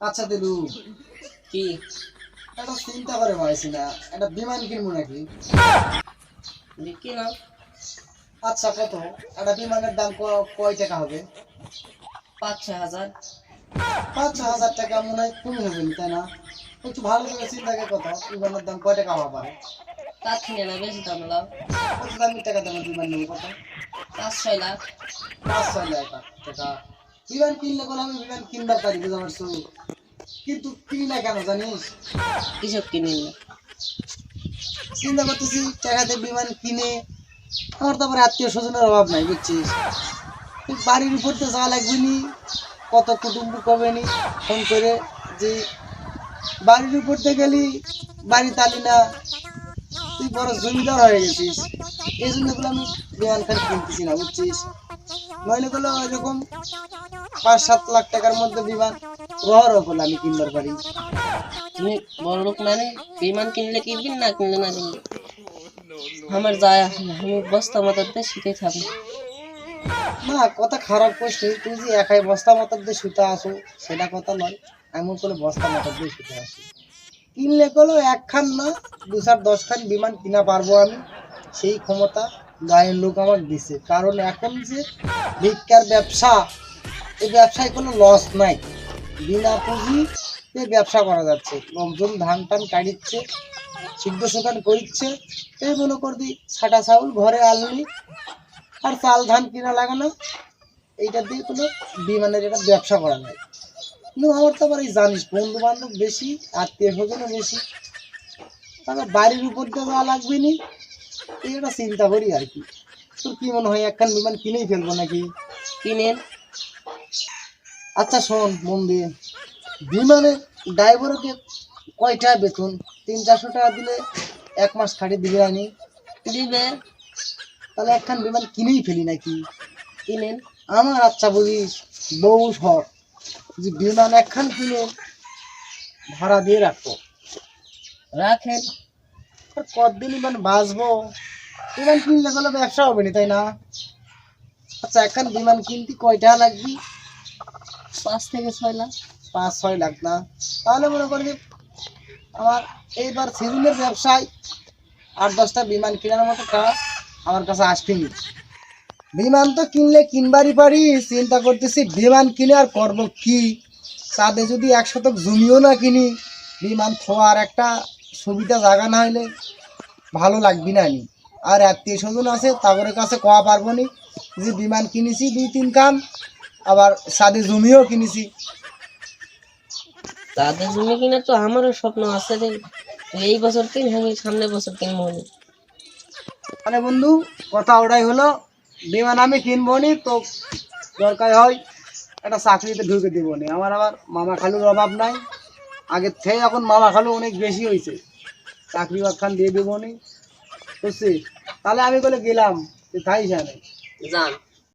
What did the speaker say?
আচ্ছা দিলু। কি? একটা চিন্তা করে পাইছি না একটা বিমান কিনবো নাকি? আচ্ছা কত? একটা বিমানের দাম কয় টাকা হবে? পাঁচ ছয় হাজার। পাঁচ ছ হাজার টাকা মনে হয় কমে হবে তাই না? একটু ভালো করে চিন্তা করে কত বিমানের দাম কয় টাকা হওয়া পারে? তার থেকে না বেশি দাম লাভ কত দামি টাকা দামের বিমান নেব কত? পাঁচ ছয় লাখ। পাঁচ ছয় লাখ টাকা। বিমান কিনলে বলে আমি বিমান কিনবার পারি বুঝতে পারছ? কিন্তু কিনি না কেন জানিস? কৃষক কিনিল না চিন্তা করতেছি টাকাতে বিমান কিনে আমার তো আবার আত্মীয় স্বজনের অভাব নাই বুঝছিস? বাড়ির উপর তো যাওয়া লাগবে নি কত কুটুম্ব কবে নি ফোন করে যে বাড়ির উপর দিয়ে গেলি বাড়ি তালি না তুই বড় জমিদার হয়ে গেছিস। এই জন্য আমি বিমান খান কিনতেছি না বুঝছিস? নইলে বলে এরকম পাঁচ সাত লাখ টাকার মধ্যে বিমান ঘর ওপর আমি কিনবার পারি তুমি বড় লোক না রে? বিমান কিনলে কিনবি না কিনলে না কিনবি আমার যায় আমি বস্তা মাথাতে শিখে থাকি না কথা খারাপ করছিস তুই যে একাই বস্তা মাথার দিয়ে শুতে আসো সেটা কথা নয়। আমি করে বস্তা মাথার দিয়ে শুতে আসি। কিনলে গেলো একখান না দু চার দশখান বিমান কিনা পারব আমি সেই ক্ষমতা। গায়ের লোক আমাকে দিছে। কারণ এখন যে ভিক্ষার ব্যবসা, এই ব্যবসায় কোনো লস নাই। বিনা পুঁজি ব্যবসা করা যাচ্ছে। লোকজন ধান টান কাটিচ্ছে সিদ্ধ শুকান করিচ্ছে। এই মনে করবি ছাটা চাউল ঘরে আনলি আর চাল ধান কিনা লাগানো এইটা দিয়ে কোনো বিমানের এটা ব্যবসা করা নাই। কিন্তু আমার তো আবার এই জানিস বন্ধু বান্ধব বেশি, আত্মীয় স্বজনও বেশি। তবে বাড়ির উপর দিয়ে যাওয়া লাগবে নি এই একটা চিন্তা করি আর কি। তোর কি মনে হয় একখান বিমান কিনেই ফেলব নাকি? কিনেন। আচ্ছা শোন মন দিয়ে। বিমানে ড্রাইভারকে কয়টা বেতন? তিন চারশো টাকা দিলে এক মাস খাটি দিবে আমি দিবে। তাহলে একখান বিমান কিনেই ফেলি নাকি? কিনেন। আমার আচ্ছা বুঝিস বউ শখ যে বিমান একখান কিনে ভাড়া দিয়ে রাখব। রাখেন। কতদিন ইমান বাঁচবো? বিমান কিনলে গেলে ব্যবসা হবে না তাই না? আচ্ছা এখন বিমান কিনতে কয় টাকা লাগবি? পাঁচ থেকে ছয় লাখ। পাঁচ ছয় লাখ না? তাহলে মনে করি আমার এইবার সিজনের ব্যবসায় আট দশটা বিমান কেনার মতো টাকা আমার কাছে আসবেনি বিমান তো কিনলে কিনবারই পারি চিন্তা করতেছি বিমান কিনে আর করব কি? চাঁদে যদি এক শতক জমিও না কিনি বিমান থোয়ার একটা সুবিধা জায়গা না হইলে ভালো লাগবি না নি। আর আত্মীয় স্বজন আছে তাদের কাছে কোয়া পারব নি? যে বিমান কিনেছি দুই তিন কান আবার সাদে জমিও কিনেছি। তাদের জমি কিনে তো আমারও স্বপ্ন আছে রে। এই বছর কিন আমি সামনের বছর কিনবো না। মানে বন্ধু কথা ওটাই হলো বিমান আমি কিনবো নি তো দরকার হয় একটা চাকরিতে ঢুকে দিব নি। আমার আবার মামা খালুর অভাব নাই। আগের থেকে এখন মামা খালো অনেক বেশি হয়েছে। চাকরি বাকখান দিয়ে দেবো নি। বুঝছি তাহলে আমি বলে গেলাম তাই জানে। যান